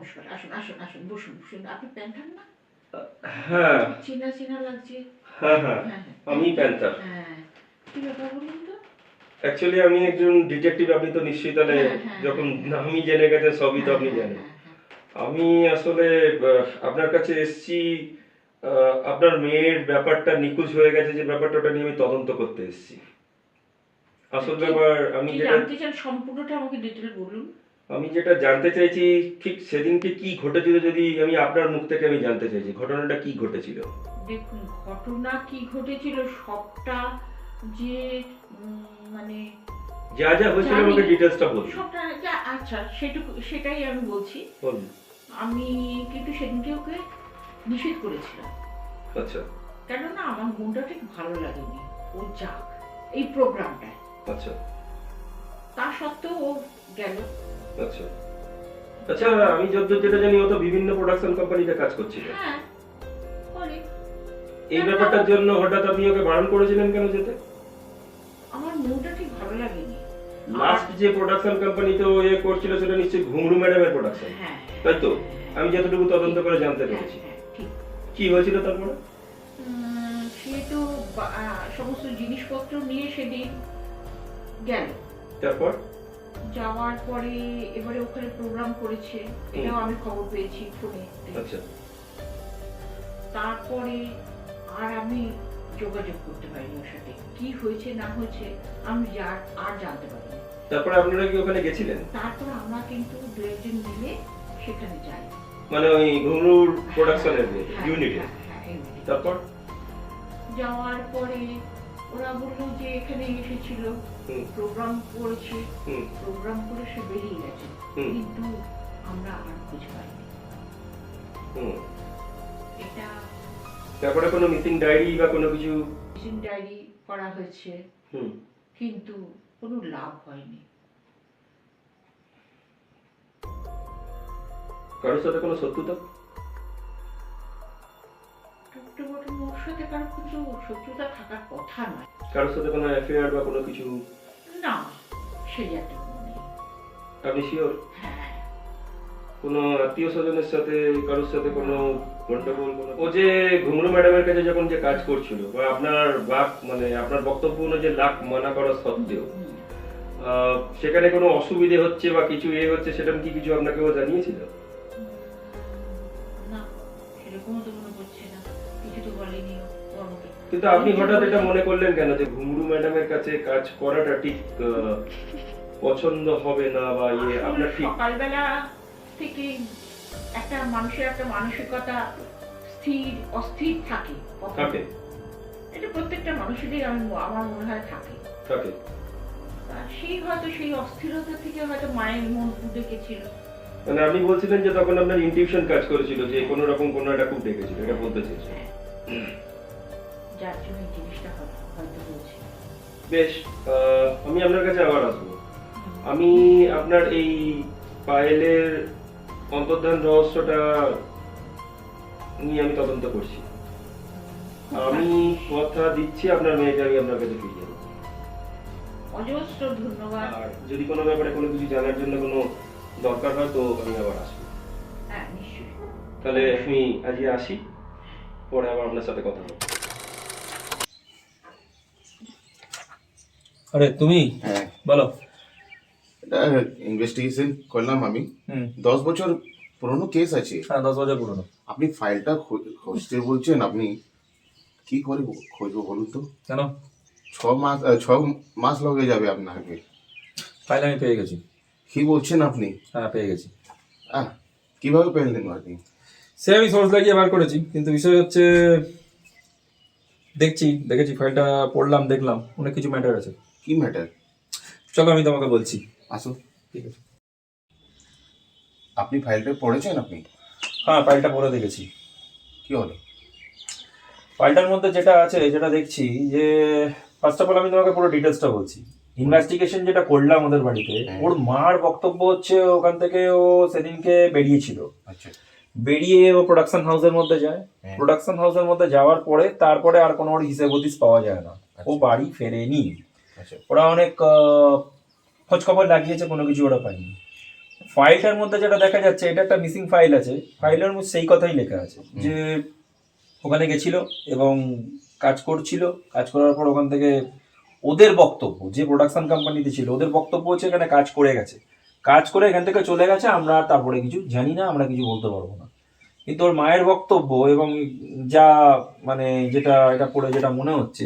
নমস্কার আসুন আসুন আসুন বসুন বসুন। আপনি প্যান্থার না? হ্যাঁ। চেনা চেনা লাগছে। হ্যাঁ হ্যাঁ। হ্যাঁ হ্যাঁ। আমি প্যান্থার হ্যাঁ। কি ব্যাপার বলুন তো? অ্যাকচুয়ালি আমি একজন ডিটেকটিভ আপনি তো নিশ্চয়ই তাহলে হ্যাঁ, যখন। আমি জেনে গেছেন সবই তো আপনি জানেন। আমি আসলে আপনার কাছে এসেছি আপনার মেয়ের ব্যাপারটা নিখোঁজ হয়ে গেছে যে ব্যাপারটা ওটা নিয়ে আমি তদন্ত করতে এসেছি। আসল ব্যাপার আমি কি যেটা জানতে চান সম্পূর্ণটা আমাকে ডিটেল বলুন। আমি যেটা জানতে চাইছি ঠিক সেদিনকে কি ঘটেছিল যদি আমি আপনার মুখ থেকে আমি জানতে চাইছি ঘটনাটা কি ঘটেছিল? দেখুন ঘটনা কি ঘটেছিল সবটা যে মানে যা যা হয়েছিল আমাকে ডিটেলসটা বলুন। সবটা যা আচ্ছা সেটুকু সেটাই আমি বলছি। বলুন। আমি কিন্তু সেদিনকে ওকে নিষেধ করেছিলাম। আচ্ছা। কেননা আমার মনটা ঠিক ভালো লাগেনি। ও যাক এই প্রোগ্রামটায় আচ্ছা। তা সত্ত্বেও ও গেল। আচ্ছা। আচ্ছা আমি যতদূর যেটা জানি ও তো বিভিন্ন প্রোডাকশন কোম্পানিতে কাজ করছিল। হ্যাঁ করে। এই ব্যাপারটার জন্য হঠাৎ আপনি ওকে বারণ করেছিলেন কেন যেতে? আমার মনটা ঠিক ভালো লাগেনি। লাস্ট যে প্রোডাকশন কোম্পানিতে ও এ করছিল সেটা নিশ্চয়ই ঘুংরু ম্যাডামের প্রোডাকশন হ্যাঁ তাই তো? আমি যতটুকু তদন্ত করে জানতে হ্যাঁ, পেরেছি। হ্যাঁ, কি হয়েছিল তারপরে? সে তো সমস্ত জিনিসপত্র নিয়ে সেদিন গেল। তারপর? যাওয়ার পরে এবারে ওখানে প্রোগ্রাম করেছে এটাও আমি খবর পেয়েছি ফোনে আচ্ছা। তারপরে আর আমি যোগাযোগ করতে পারিনি ওর সাথে। কি হয়েছে না হয়েছে আমি আর জানতে পারিনি। তারপরে আপনারা কি ওখানে গেছিলেন? তারপর আমরা কিন্তু দু একজন মিলে সেখানে যাই। মানে ওই প্রোডাকশনের হ্যাঁ, ইউনিটে হ্যাঁ, হ্যাঁ, unit-এ। তারপর? যাওয়ার পরে ওরা বলল যে এখানে এসেছিল। প্রোগ্রাম করেছে। প্রোগ্রাম করে সে বেরিয়ে গেছে। কিন্তু আমরা আর খুঁজে পাইনি। এটা তারপরে কোনো মিসিং ডায়েরি বা কোনো কিছু? মিসিং ডায়েরি করা হয়েছে। কিন্তু কোনো লাভ হয়নি। কারোর সাথে কোনো শত্রুতা? ডক্টর বটন ওর সাথে কারও কিছু শত্রুতা থাকার কথা নয়। কারোর সাথে কোনো অ্যাফেয়ার বা কোনো কিছু? না সেই একটা কোনো আপনি শিওর হ্যাঁ। কোনো আত্মীয় স্বজনের সাথে কারোর সাথে কোনো গন্ডগোল কোনো ও যে ঘুমরু ম্যাডামের কাছে যখন যে কাজ করছিল বা আপনার বাক মানে আপনার বক্তব্য অনুযায়ী লাখ মানা করা সত্ত্বেও আহ, সেখানে কোনো অসুবিধে হচ্ছে বা কিছু এ হচ্ছে সেটা কি কিছু আপনাকে ও জানিয়েছিল? না সেরকমও তো বলেনি কিন্তু আপনি হঠাৎ এটা মনে করলেন কেন যে ঘুমরু ম্যাডামের কাছে কাজ করাটা ঠিক পছন্দ হবে না বা ইয়ে আপনার ঠিক? সকালবেলা থেকে একটা মানুষের একটা মানসিকতা স্থির অস্থির থাকে থাকে। এটা প্রত্যেকটা মানুষেরই আমি আমার মনে হয় থাকে। থাকে। সেই হয়তো সেই অস্থিরতা থেকে হয়তো মায়ের মন ডেকেছিল মানে আপনি বলছিলেন যে তখন আপনার ইনটিউশন কাজ করেছিল যে কোনো রকম কোনো একটা খুব ডেকেছিল এটা বলতে চেয়েছেন যার জন্য এই জিনিসটা হয়তো হয়েছে। বেশ আমি আপনার কাছে আবার আসব। আমি আপনার এই পায়েলের অন্তর্ধান রহস্যটা নিয়ে আমি তদন্ত করছি। আমি কথা দিচ্ছি আপনার মেয়েকে আমি আপনার কাছে ফিরিয়ে দেবো অজস্র ধন্যবাদ। আর যদি কোনো ব্যাপারে কোনো কিছু জানার জন্য কোনো দরকার হয় তো আমি আবার আসব। হ্যাঁ নিশ্চয়ই। তাহলে আমি আজকে আসি। পরে আবার আপনার সাথে কথা হবে। আরে তুমি? হ্যাঁ। বলো। এটা ইনভেস্টিগেশন করলাম আমি। হুম। দশ বছর পুরনো কেস আছে। হ্যাঁ দশ বছর পুরনো। আপনি ফাইলটা খুঁজতে বলছেন আপনি কি করে খুঁজবো বলুন তো? কেন? ছ মাস ছ মাস লগে যাবে আপনাকে। ফাইল আমি পেয়ে গেছি। কি বলছেন আপনি? হ্যাঁ পেয়ে গেছি। আহ কীভাবে পেলেন আপনি? সে আমি সোর্স লাগিয়ে বার করেছি কিন্তু বিষয় হচ্ছে দেখছি দেখেছি ফাইলটা পড়লাম দেখলাম অনেক কিছু ম্যাটার আছে। কি ম্যাটার চলো আমি তোমাকে বলছি। আসুন ঠিক আছে। আপনি ফাইলটা পড়েছেন আপনি? হ্যাঁ ফাইলটা পড়ে দেখেছি। কি হলো? ফাইলটার মধ্যে যেটা আছে যেটা দেখছি যে ফার্স্ট অফ অল আমি তোমাকে পুরো ডিটেলসটা বলছি। ইনভেস্টিগেশন যেটা করলাম ওদের বাড়িতে হ্যাঁ। ওর মার বক্তব্য হচ্ছে ওখান থেকে ও সেদিনকে বেরিয়েছিল। আচ্ছা। বেরিয়ে ও প্রোডাকশন হাউসের মধ্যে যায়। হ্যাঁ। প্রোডাকশন হাউসের মধ্যে যাওয়ার পরে তারপরে আর কোনো ওর হিসেব হদিস পাওয়া যায় না। ও আচ্ছা। বাড়ি ফেরেনি। আচ্ছা। ওরা অনেক আহ, খোঁজ খবর লাগিয়েছে কোনো কিছু ওরা পায়নি। ফাইলটার মধ্যে যেটা দেখা যাচ্ছে এটা একটা মিসিং ফাইল আছে। ফাইলের মধ্যে সেই কথাই লেখা আছে যে ওখানে গেছিল এবং কাজ করছিল। কাজ করার পর ওখান থেকে ওদের বক্তব্য যে প্রোডাকশন কোম্পানিতে ছিল ওদের বক্তব্য হচ্ছে এখানে কাজ করে গেছে। কাজ করে এখান থেকে চলে গেছে, আমরা আর তারপরে কিছু জানি না, আমরা কিছু বলতে পারব না। কিন্তু ওর মায়ের বক্তব্য এবং যা মানে যেটা এটা পড়ে যেটা মনে হচ্ছে,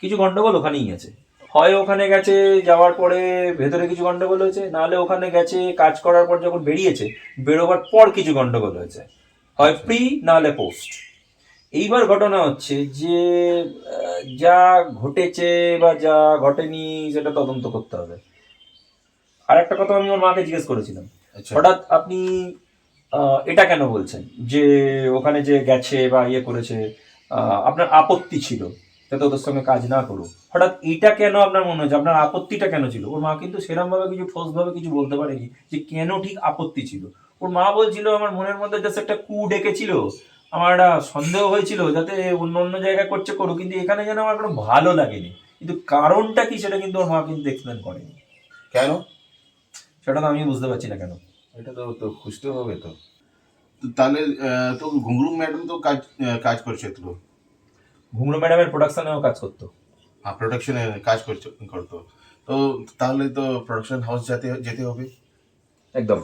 কিছু গণ্ডগোল ওখানেই আছে। হয় ওখানে গেছে, যাওয়ার পরে ভেতরে কিছু গণ্ডগোল হয়েছে, নাহলে ওখানে গেছে, কাজ করার পর যখন বেরিয়েছে, বেরোবার পর কিছু গণ্ডগোল হয়েছে। হয় প্রি, নাহলে পোস্ট। এইবার ঘটনা হচ্ছে যে যা ঘটেছে বা যা ঘটেনি, সেটা তদন্ত করতে হবে। আর একটা কথা আমি ওর মাকে জিজ্ঞেস করেছিলাম। আচ্ছা। হঠাৎ আপনি এটা কেন বলছেন? যে ওখানে যে গেছে বা ইয়ে করেছে আপনার আপত্তি ছিল যাতে ওদের সঙ্গে কাজ না করুক। হঠাৎ এটা কেন আপনার মনে হচ্ছে আপনার আপত্তিটা কেন ছিল? ওর মা কিন্তু সেরকম ভাবে কিছু ঠোস ভাবে কিছু বলতে পারেনি যে কেন ঠিক আপত্তি ছিল। ওর মা বলছিল আমার মনের মধ্যে জাস্ট একটা কু ডেকেছিল। আমার একটা সন্দেহ হয়েছিল যাতে অন্য অন্য জায়গায় করছে করুক কিন্তু এখানে যেন আমার কোনো ভালো লাগেনি। কিন্তু কারণটা কি সেটা কিন্তু ওর মা কিন্তু এক্সপ্লেন করেনি। কেন? সেটা তো আমি বুঝতে পারছি না কেন। এটা তো তো খুঁজতে হবে তো। তো তাহলে তো ঘুঙ্গরু ম্যাডাম তো কাজ কাজ করছে তো? ঘুমরো ম্যাডামের প্রোডাকশনেও কাজ করতো। হ্যাঁ প্রোডাকশনে কাজ করছে করতো। তো তাহলে তো প্রোডাকশন হাউস যেতে যেতে হবে? একদম।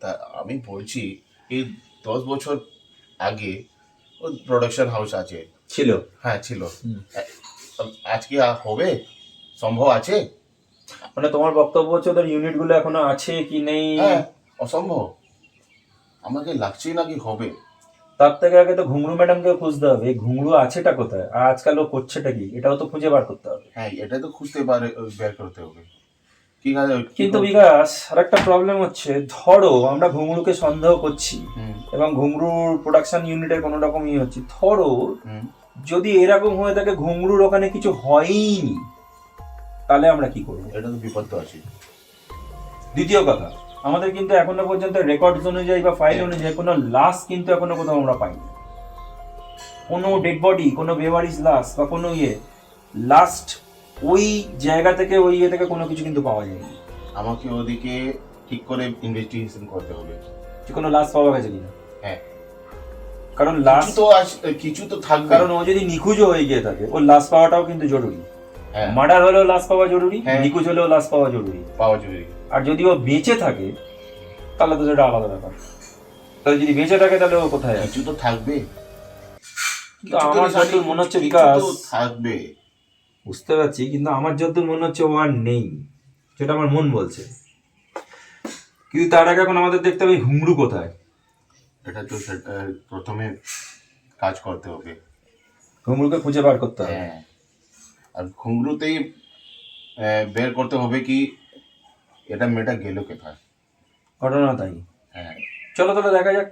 তা আমি বলছি এই দশ বছর আগে ও প্রোডাকশন হাউস আছে। ছিল। হ্যাঁ ছিল। আজকে হবে? সম্ভব আছে? মানে তোমার বক্তব্য হচ্ছে ওদের ইউনিটগুলো এখনও আছে কি নেই? হ্যাঁ অসম্ভব। আমাকে লাগছেই না কি হবে? তার থেকে আগে তো ঘুঙরু ম্যাডামকে খুঁজতে হবে। এই ঘুঙরু আছেটা কোথায়? আর আজকাল ও করছেটা কি? এটাও তো খুঁজে বার করতে হবে। হ্যাঁ এটা তো খুঁজতে পারে বের করতে হবে। কি কাজ- কিন্তু বিকাশ আর একটা প্রবলেম হচ্ছে ধরো আমরা ঘুঙরুকে সন্দেহ করছি এবং ঘুঙরুর প্রোডাকশন ইউনিটের কোনো রকম ইয়ে হচ্ছে ধরো যদি এরকম হয়ে থাকে ঘুঙরুর ওখানে কিছু হয়নি তাহলে আমরা কি করব? এটা তো বিপদ তো আছে দ্বিতীয় কথা আমাদের কিন্তু এখনও পর্যন্ত রেকর্ডস অনুযায়ী বা ফাইল অনুযায়ী কোনো লাশ কিন্তু এখনও কোথাও আমরা পাইনি। কোনো ডেড বডি কোনো বেওয়ারিস লাশ বা কোনো ইয়ে লাস্ট ওই জায়গা থেকে ওই ইয়ে থেকে কোনো কিছু কিন্তু পাওয়া যায়নি। আমাকে ওদিকে ঠিক করে ইনভেস্টিগেশন করতে হবে। যে কোনো লাশ পাওয়া গেছে কিনা? হ্যাঁ। কারণ লাশ তো কিছু তো থাকবে। কারণ ও যদি নিখোঁজও হয়ে গিয়ে থাকে ওর লাশ পাওয়াটাও কিন্তু জরুরি। হ্যাঁ মার্ডার হলেও লাশ পাওয়া জরুরি হ্যাঁ। নিখোঁজ হলেও লাশ পাওয়া জরুরি। পাওয়া জরুরি। আর যদি ও বেঁচে থাকে তাহলে তো সেটা আলাদা ব্যাপার। তাহলে যদি বেঁচে থাকে তাহলে ও কোথায় কিছু তো থাকবে। কিন্তু আমার যতদূর মনে হচ্ছে বিকাশ থাকবে। বুঝতে পারছি কিন্তু আমার যতদূর মনে হচ্ছে ও আর নেই সেটা আমার মন বলছে। কিন্তু তার আগে এখন আমাদের দেখতে হবে হুমড়ু কোথায়। এটা তো প্রথমে কাজ করতে হবে। হুমড়ুকে খুঁজে বার করতে হবে। হ্যাঁ। আর ঘুংরুতেই বের করতে হবে কি এটা মেয়েটা গেল কোথায়? ঘটনা তাই। হ্যাঁ। চলো তাহলে দেখা যাক।